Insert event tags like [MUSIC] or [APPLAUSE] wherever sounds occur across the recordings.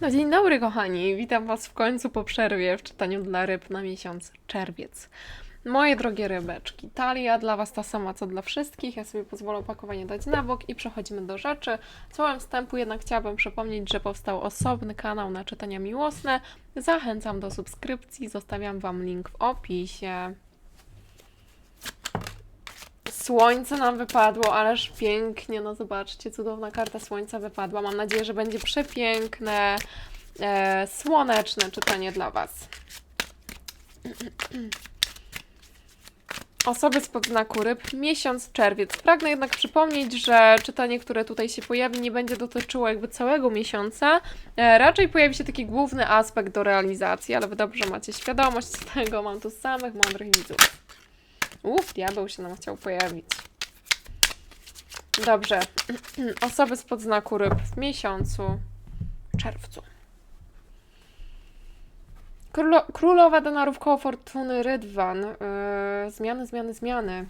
No dzień dobry kochani, witam Was w końcu po przerwie w czytaniu dla ryb na miesiąc czerwiec. Moje drogie rybeczki, talia dla Was ta sama co dla wszystkich, ja sobie pozwolę opakowanie dać na bok i przechodzimy do rzeczy. Słowem wstępu jednak chciałabym przypomnieć, że powstał osobny kanał na czytania miłosne. Zachęcam do subskrypcji, zostawiam Wam link w opisie. Słońce nam wypadło, ależ pięknie, no zobaczcie, cudowna karta słońca wypadła. Mam nadzieję, że będzie przepiękne, e, słoneczne czytanie dla Was. [CLEARS THROAT] Osoby spod znaku ryb, miesiąc czerwiec. Pragnę jednak przypomnieć, że czytanie, które tutaj się pojawi, nie będzie dotyczyło jakby całego miesiąca. E, raczej pojawi się taki główny aspekt do realizacji, ale Wy dobrze macie świadomość tego. Mam tu samych mądrych widzów. Uff, diabeł się nam chciał pojawić. Dobrze. [CLEARS THROAT] Osoby spod znaku ryb w miesiącu czerwcu. Królo, królowa denarów koło fortuny Rydwan. Yy, zmiany, zmiany, zmiany.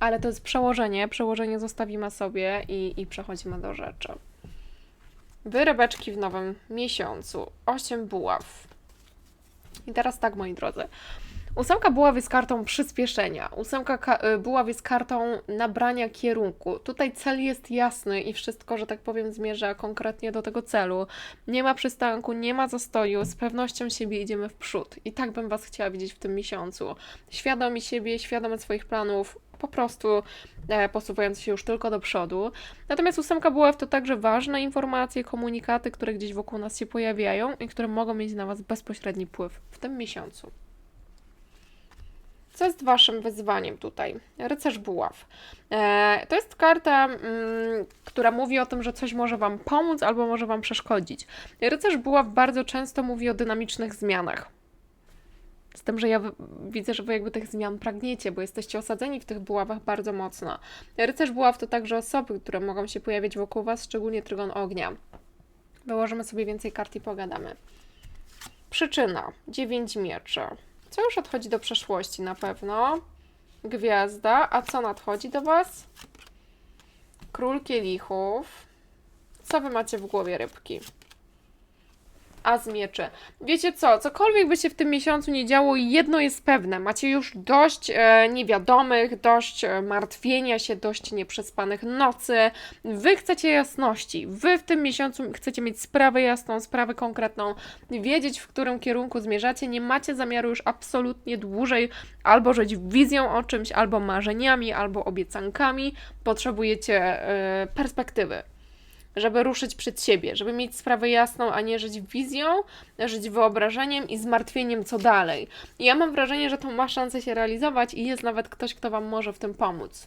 Ale to jest przełożenie. Przełożenie zostawimy sobie i, i przechodzimy do rzeczy. Wy rybeczki w nowym miesiącu. 8 buław. I teraz tak, moi drodzy. Ósemka buław jest kartą przyspieszenia. Ósemka ka- y, buław jest kartą nabrania kierunku. Tutaj cel jest jasny i wszystko, że tak powiem, zmierza konkretnie do tego celu. Nie ma przystanku, nie ma zastoju, z pewnością siebie idziemy w przód. I tak bym Was chciała widzieć w tym miesiącu. Świadomi siebie, świadomi swoich planów, po prostu e, posuwając się już tylko do przodu. Natomiast ósemka buław to także ważne informacje, komunikaty, które gdzieś wokół nas się pojawiają i które mogą mieć na Was bezpośredni wpływ w tym miesiącu. Co jest Waszym wyzwaniem tutaj? Rycerz Buław. E, to jest karta, mm, która mówi o tym, że coś może Wam pomóc albo może Wam przeszkodzić. Rycerz Buław bardzo często mówi o dynamicznych zmianach. Z tym, że ja widzę, że Wy jakby tych zmian pragniecie, bo jesteście osadzeni w tych buławach bardzo mocno. Rycerz Buław to także osoby, które mogą się pojawiać wokół Was, szczególnie trygon ognia. Wyłożymy sobie więcej kart i pogadamy. Przyczyna. Dziewięć mieczy. Co już odchodzi do przeszłości na pewno? Gwiazda. A co nadchodzi do Was? Król kielichów. Co Wy macie w głowie, rybki? A z mieczy. Wiecie co? Cokolwiek by się w tym miesiącu nie działo, jedno jest pewne. Macie już dość e, niewiadomych, dość e, martwienia się, dość nieprzespanych nocy. Wy chcecie jasności. Wy w tym miesiącu chcecie mieć sprawę jasną, sprawę konkretną, wiedzieć, w którym kierunku zmierzacie. Nie macie zamiaru już absolutnie dłużej albo żyć wizją o czymś, albo marzeniami, albo obiecankami. Potrzebujecie e, perspektywy żeby ruszyć przed siebie, żeby mieć sprawę jasną, a nie żyć wizją, żyć wyobrażeniem i zmartwieniem, co dalej. I ja mam wrażenie, że to ma szansę się realizować i jest nawet ktoś, kto Wam może w tym pomóc.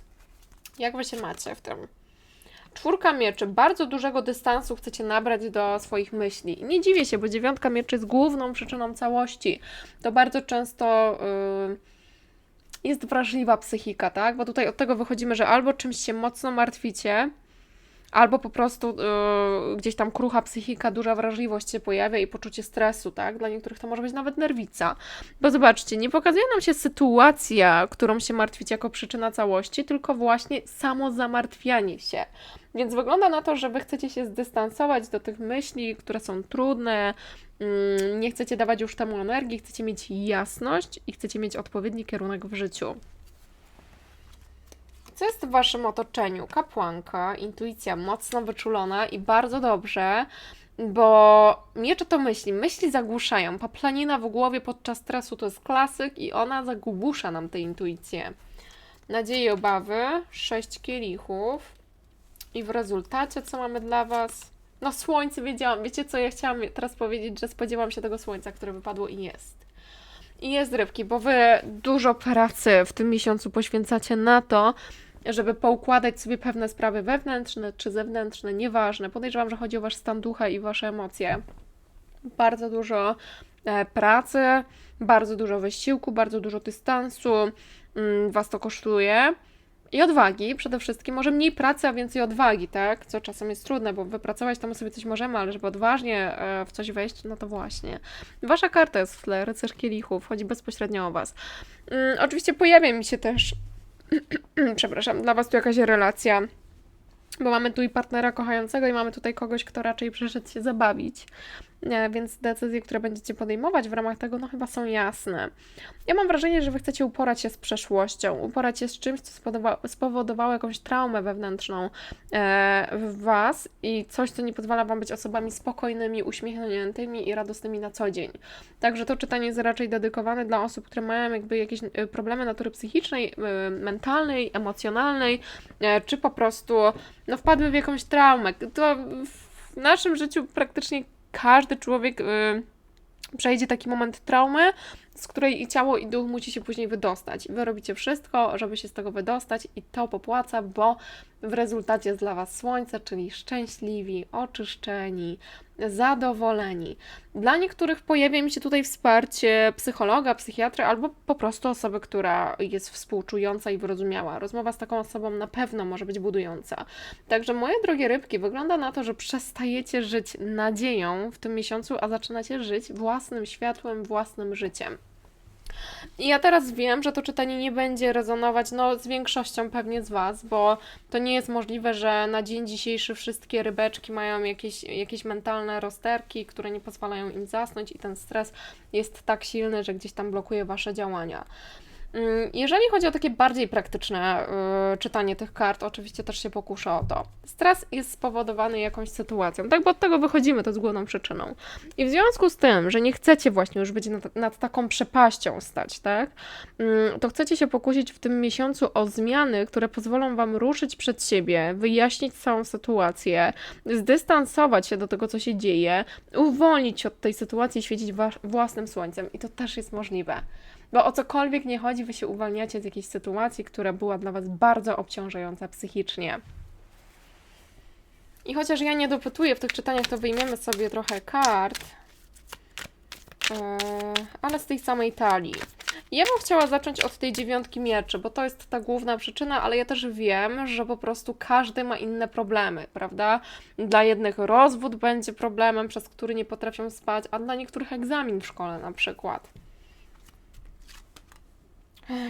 Jak Wy się macie w tym? Czwórka mieczy, bardzo dużego dystansu chcecie nabrać do swoich myśli. Nie dziwię się, bo dziewiątka mieczy jest główną przyczyną całości. To bardzo często yy, jest wrażliwa psychika, tak? Bo tutaj od tego wychodzimy, że albo czymś się mocno martwicie, albo po prostu yy, gdzieś tam krucha psychika, duża wrażliwość się pojawia i poczucie stresu, tak? Dla niektórych to może być nawet nerwica. Bo zobaczcie, nie pokazuje nam się sytuacja, którą się martwić jako przyczyna całości, tylko właśnie samo zamartwianie się. Więc wygląda na to, że wy chcecie się zdystansować do tych myśli, które są trudne, mm, nie chcecie dawać już temu energii, chcecie mieć jasność i chcecie mieć odpowiedni kierunek w życiu. Co jest w Waszym otoczeniu? Kapłanka, intuicja mocno wyczulona i bardzo dobrze, bo miecze to myśli. Myśli zagłuszają. Paplanina w głowie podczas stresu to jest klasyk i ona zagłusza nam tę intuicję. Nadzieje obawy, sześć kielichów i w rezultacie co mamy dla Was? No słońce wiedziałam. Wiecie co, ja chciałam teraz powiedzieć, że spodziewałam się tego słońca, które wypadło i jest. I jest rybki, bo Wy dużo pracy w tym miesiącu poświęcacie na to, żeby poukładać sobie pewne sprawy wewnętrzne czy zewnętrzne, nieważne. Podejrzewam, że chodzi o Wasz stan ducha i Wasze emocje. Bardzo dużo e, pracy, bardzo dużo wysiłku, bardzo dużo dystansu mm, Was to kosztuje. I odwagi przede wszystkim, może mniej pracy, a więcej odwagi, tak? Co czasem jest trudne, bo wypracować to my sobie coś możemy, ale żeby odważnie e, w coś wejść, no to właśnie. Wasza karta jest w tle, rycerz kielichów, chodzi bezpośrednio o Was. Mm, oczywiście pojawia mi się też, [CLEARS THROAT] przepraszam, dla Was tu jakaś relacja bo mamy tu i partnera kochającego i mamy tutaj kogoś, kto raczej przyszedł się zabawić. E, Więc decyzje, które będziecie podejmować w ramach tego, no chyba są jasne. Ja mam wrażenie, że wy chcecie uporać się z przeszłością, uporać się z czymś, co spowodowa- spowodowało jakąś traumę wewnętrzną e, w was i coś, co nie pozwala wam być osobami spokojnymi, uśmiechniętymi i radosnymi na co dzień. Także to czytanie jest raczej dedykowane dla osób, które mają jakby jakieś e, problemy natury psychicznej, mentalnej, emocjonalnej, czy po prostu no, wpadły w jakąś traumę. To w naszym życiu praktycznie każdy człowiek y, przejdzie taki moment traumy, z której i ciało, i duch musi się później wydostać. Wy robicie wszystko, żeby się z tego wydostać, i to popłaca, bo w rezultacie jest dla Was słońce, czyli szczęśliwi, oczyszczeni, zadowoleni. Dla niektórych pojawia mi się tutaj wsparcie psychologa, psychiatry albo po prostu osoby, która jest współczująca i wyrozumiała. Rozmowa z taką osobą na pewno może być budująca. Także moje drogie rybki, wygląda na to, że przestajecie żyć nadzieją w tym miesiącu, a zaczynacie żyć własnym światłem, własnym życiem. I ja teraz wiem, że to czytanie nie będzie rezonować no, z większością pewnie z Was, bo to nie jest możliwe, że na dzień dzisiejszy wszystkie rybeczki mają jakieś, jakieś mentalne rozterki, które nie pozwalają im zasnąć i ten stres jest tak silny, że gdzieś tam blokuje Wasze działania. Mm, Jeżeli chodzi o takie bardziej praktyczne y, czytanie tych kart, oczywiście też się pokuszę o to. Stres jest spowodowany jakąś sytuacją, tak? Bo od tego wychodzimy, to jest główną przyczyną. I w związku z tym, że nie chcecie właśnie już być nad, nad taką przepaścią stać, tak? Mm, To chcecie się pokusić w tym miesiącu o zmiany, które pozwolą Wam ruszyć przed siebie, wyjaśnić całą sytuację, zdystansować się do tego, co się dzieje, uwolnić się od tej sytuacji świecić wa- własnym słońcem. I to też jest możliwe. Bo o cokolwiek nie chodzi, wy się uwalniacie z jakiejś sytuacji, która była dla was bardzo obciążająca psychicznie. I chociaż ja nie dopytuję w tych czytaniach, to wyjmiemy sobie trochę kart, Eee, ale z tej samej talii. Ja bym chciała zacząć od tej dziewiątki mieczy, bo to jest ta główna przyczyna, ale ja też wiem, że po prostu każdy ma inne problemy, prawda? Dla jednych rozwód będzie problemem, przez który nie potrafią spać, a dla niektórych egzamin w szkole na przykład.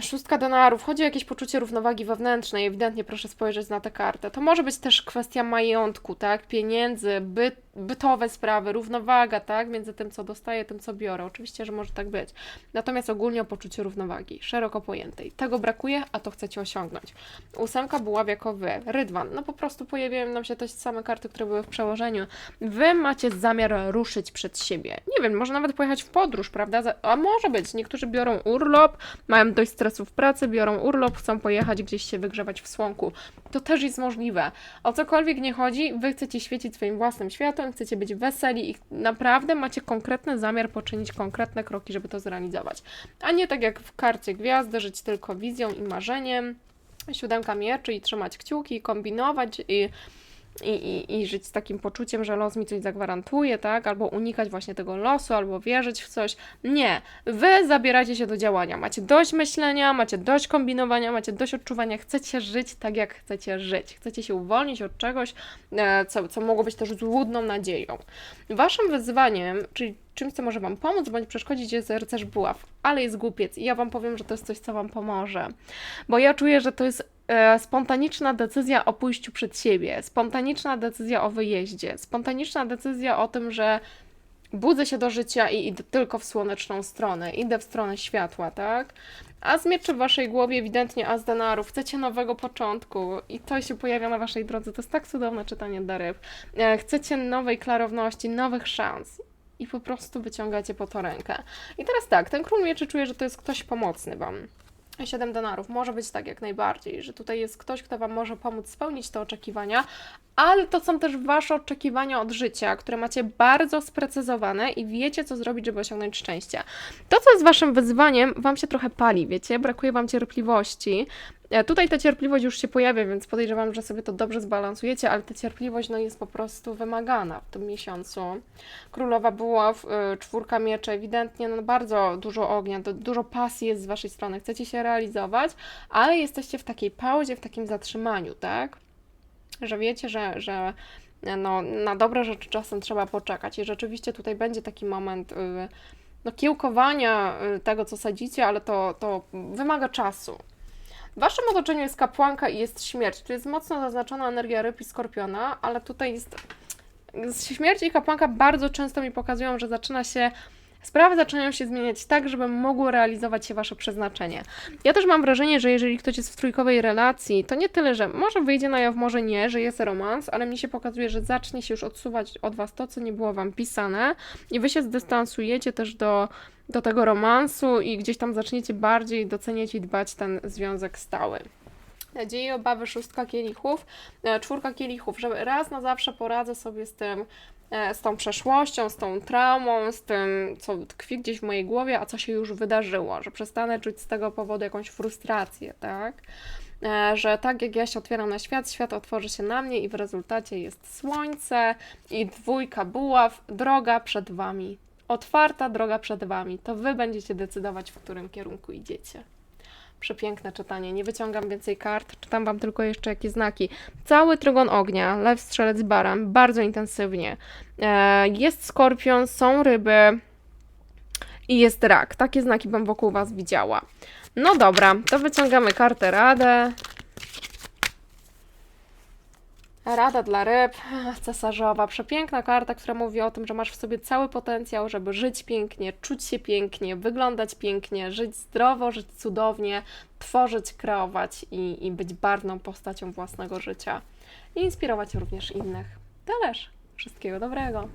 Szóstka denarów. Chodzi o jakieś poczucie równowagi wewnętrznej. Ewidentnie proszę spojrzeć na tę kartę. To może być też kwestia majątku, tak? Pieniędzy, byt, bytowe sprawy, równowaga, tak? Między tym, co dostaję, tym, co biorę. Oczywiście, że może tak być. Natomiast ogólnie o poczuciu równowagi, szeroko pojętej. Tego brakuje, a to chcecie osiągnąć. Ósemka buław jako wy. Rydwan. No po prostu pojawiają nam się te same karty, które były w przełożeniu. Wy macie zamiar ruszyć przed siebie. Nie wiem, może nawet pojechać w podróż, prawda? A może być. Niektórzy biorą urlop, mają dość stresu w pracy, biorą urlop, chcą pojechać gdzieś się wygrzewać w słonku. To też jest możliwe. O cokolwiek nie chodzi, wy chcecie świecić swoim własnym światłem, chcecie być weseli i naprawdę macie konkretny zamiar poczynić konkretne kroki, żeby to zrealizować. A nie tak jak w karcie gwiazdy, żyć tylko wizją i marzeniem. Siódemka mieczy i trzymać kciuki, kombinować i i, i, i żyć z takim poczuciem, że los mi coś zagwarantuje, tak? Albo unikać właśnie tego losu, albo wierzyć w coś. Nie. Wy zabieracie się do działania. Macie dość myślenia, macie dość kombinowania, macie dość odczuwania. Chcecie żyć tak, jak chcecie żyć. Chcecie się uwolnić od czegoś, e, co, co mogło być też złudną nadzieją. Waszym wyzwaniem, czyli czymś, co może Wam pomóc bądź przeszkodzić, jest rycerz buław, ale jest głupiec. I ja Wam powiem, że to jest coś, co Wam pomoże. Bo ja czuję, że to jest spontaniczna decyzja o pójściu przed siebie, spontaniczna decyzja o wyjeździe, spontaniczna decyzja o tym, że budzę się do życia i idę tylko w słoneczną stronę, idę w stronę światła, tak? A z mieczy w waszej głowie ewidentnie as denarów, chcecie nowego początku i to się pojawia na waszej drodze, to jest tak cudowne czytanie dla ryb. E, Chcecie nowej klarowności, nowych szans i po prostu wyciągacie po to rękę. I teraz tak, ten król mieczy czuje, że to jest ktoś pomocny wam. Siedem denarów. Może być tak jak najbardziej, że tutaj jest ktoś, kto Wam może pomóc spełnić te oczekiwania, ale to są też Wasze oczekiwania od życia, które macie bardzo sprecyzowane i wiecie, co zrobić, żeby osiągnąć szczęście. To, co jest Waszym wyzwaniem, Wam się trochę pali, wiecie, brakuje Wam cierpliwości. E, Tutaj ta cierpliwość już się pojawia, więc podejrzewam, że sobie to dobrze zbalansujecie, ale ta cierpliwość no, jest po prostu wymagana w tym miesiącu. Królowa Buław, y, czwórka mieczy, ewidentnie no, bardzo dużo ognia, du- dużo pasji jest z Waszej strony, chcecie się realizować, ale jesteście w takiej pauzie, w takim zatrzymaniu, tak? Że wiecie, że, że no, na dobre rzeczy czasem trzeba poczekać i rzeczywiście tutaj będzie taki moment y, no, kiełkowania y, tego, co sadzicie, ale to, to wymaga czasu. W waszym otoczeniu jest kapłanka i jest śmierć. Tu jest mocno zaznaczona energia ryb i skorpiona, ale tutaj jest. Śmierć i kapłanka bardzo często mi pokazują, że zaczyna się. Sprawy zaczynają się zmieniać tak, żeby mogło realizować się wasze przeznaczenie. Ja też mam wrażenie, że jeżeli ktoś jest w trójkowej relacji, to nie tyle, że może wyjdzie na jaw, może nie, że jest romans, ale mi się pokazuje, że zacznie się już odsuwać od was to, co nie było wam pisane i wy się zdystansujecie też do, do tego romansu i gdzieś tam zaczniecie bardziej doceniać i dbać ten związek stały. Nadzieje, obawy, szóstka kielichów, e, czwórka kielichów, że raz na zawsze poradzę sobie z tym, e, z tą przeszłością, z tą traumą, z tym, co tkwi gdzieś w mojej głowie, a co się już wydarzyło, że przestanę czuć z tego powodu jakąś frustrację, tak? E, Że tak jak ja się otwieram na świat, świat otworzy się na mnie i w rezultacie jest słońce i dwójka buław, droga przed Wami. Otwarta droga przed Wami. To Wy będziecie decydować, w którym kierunku idziecie. Przepiękne czytanie. Nie wyciągam więcej kart, czytam Wam tylko jeszcze jakie znaki. Cały trygon ognia, lew, strzelec, baran, bardzo intensywnie. E, Jest skorpion, są ryby i jest rak. Takie znaki bym wokół Was widziała. No dobra, to wyciągamy kartę Radę. Rada dla ryb, cesarzowa, przepiękna karta, która mówi o tym, że masz w sobie cały potencjał, żeby żyć pięknie, czuć się pięknie, wyglądać pięknie, żyć zdrowo, żyć cudownie, tworzyć, kreować i, i być barwną postacią własnego życia. I inspirować również innych. Tależ. Wszystkiego dobrego.